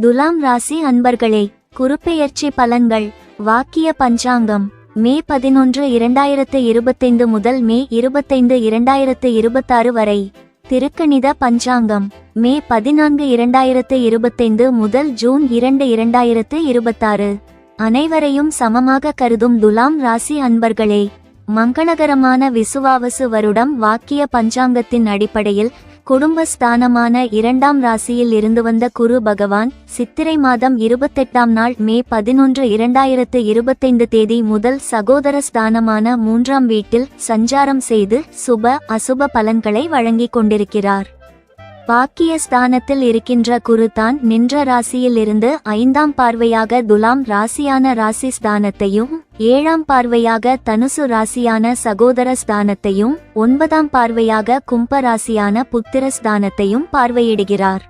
துலாம் ராசி அன்பர்களே குறுப்பெயர்ச்சி பலன்கள் வாக்கிய பஞ்சாங்கம். மே பதினொன்று இரண்டாயிரத்து இருபத்தைந்து முதல் மே இருபத்தைந்து இரண்டாயிரத்து இருபத்தாறு வரை. திருக்கணித பஞ்சாங்கம். மே பதினான்கு இரண்டாயிரத்து இருபத்தைந்து முதல் ஜூன் இரண்டு இரண்டாயிரத்து இருபத்தாறு. அனைவரையும் சமமாக கருதும் துலாம் ராசி அன்பர்களே மங்களகரமான விசுவாவசு வருடம் வாக்கிய பஞ்சாங்கத்தின் அடிப்படையில் குடும்பஸ்தானமான இரண்டாம் ராசியில் இருந்து வந்த குரு பகவான் சித்திரை மாதம் இருபத்தெட்டாம் நாள் மே பதினொன்று இரண்டாயிரத்து இருபத்தைந்து தேதி முதல் சகோதர ஸ்தானமான மூன்றாம் வீட்டில் சஞ்சாரம் செய்து சுப அசுப பலன்களை வழங்கிக் கொண்டிருக்கிறார். பாக்கிய ஸ்தானத்தில் இருக்கின்ற குருதான் நின்ற ராசியிலிருந்து ஐந்தாம் பார்வையாக துலாம் ராசியான ராசி ஸ்தானத்தையும் ஏழாம் பார்வையாக தனுசு ராசியான சகோதர ஸ்தானத்தையும் ஒன்பதாம் பார்வையாக கும்ப ராசியான புத்திர ஸ்தானத்தையும் பார்வையிடுகிறார்.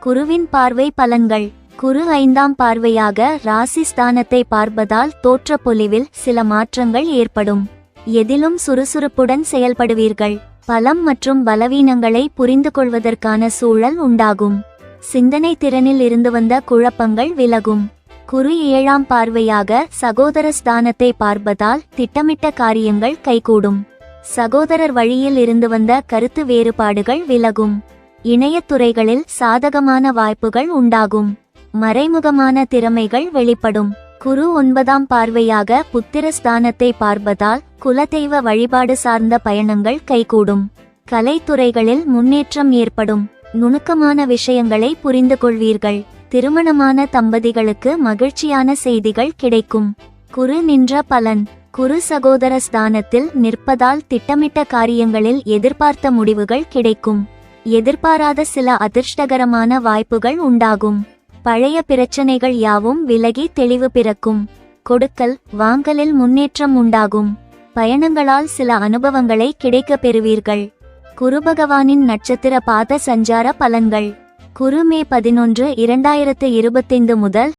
குருவின் பார்வை பலன்கள். குரு ஐந்தாம் பார்வையாக ராசி ஸ்தானத்தை பார்ப்பதால் தோற்ற பொலிவில் சில மாற்றங்கள் ஏற்படும். எதிலும் சுறுசுறுப்புடன் செயல்படுவீர்கள். பலம் மற்றும் பலவீனங்களை புரிந்து கொள்வதற்கான சூழல் உண்டாகும். சிந்தனை திறனில் இருந்து வந்த குழப்பங்கள் விலகும். குரு ஏழாம் பார்வையாக சகோதர ஸ்தானத்தை பார்ப்பதால் திட்டமிட்ட காரியங்கள் கைகூடும். சகோதரர் வழியில் இருந்து வந்த கருத்து வேறுபாடுகள் விலகும். இணையத்துறைகளில் சாதகமான வாய்ப்புகள் உண்டாகும். மறைமுகமான திறமைகள் வெளிப்படும். குரு ஒன்பதாம் பார்வையாக புத்திர ஸ்தானத்தை பார்ப்பதால் குலதெய்வ வழிபாடு சார்ந்த பயணங்கள் கைகூடும். கலைத்துறைகளில் முன்னேற்றம் ஏற்படும். நுணுக்கமான விஷயங்களை புரிந்து கொள்வீர்கள். திருமணமான தம்பதிகளுக்கு மகிழ்ச்சியான செய்திகள் கிடைக்கும். குரு நின்ற பலன். குரு சகோதர ஸ்தானத்தில் நிற்பதால் திட்டமிட்ட காரியங்களில் எதிர்பார்த்த முடிவுகள் கிடைக்கும். எதிர்பாராத சில அதிர்ஷ்டகரமான வாய்ப்புகள் உண்டாகும். பழைய பிரச்சனைகள் யாவும் விலகி தெளிவு பிறக்கும். கொடுக்கல் வாங்கலில் முன்னேற்றம் உண்டாகும். பயணங்களால் சில அனுபவங்களை கிடைக்கப் பெறுவீர்கள். குரு பகவானின் நட்சத்திர பாத சஞ்சார பலன்கள். குரு மே பதினொன்று இரண்டாயிரத்து இருபத்தைந்து முதல்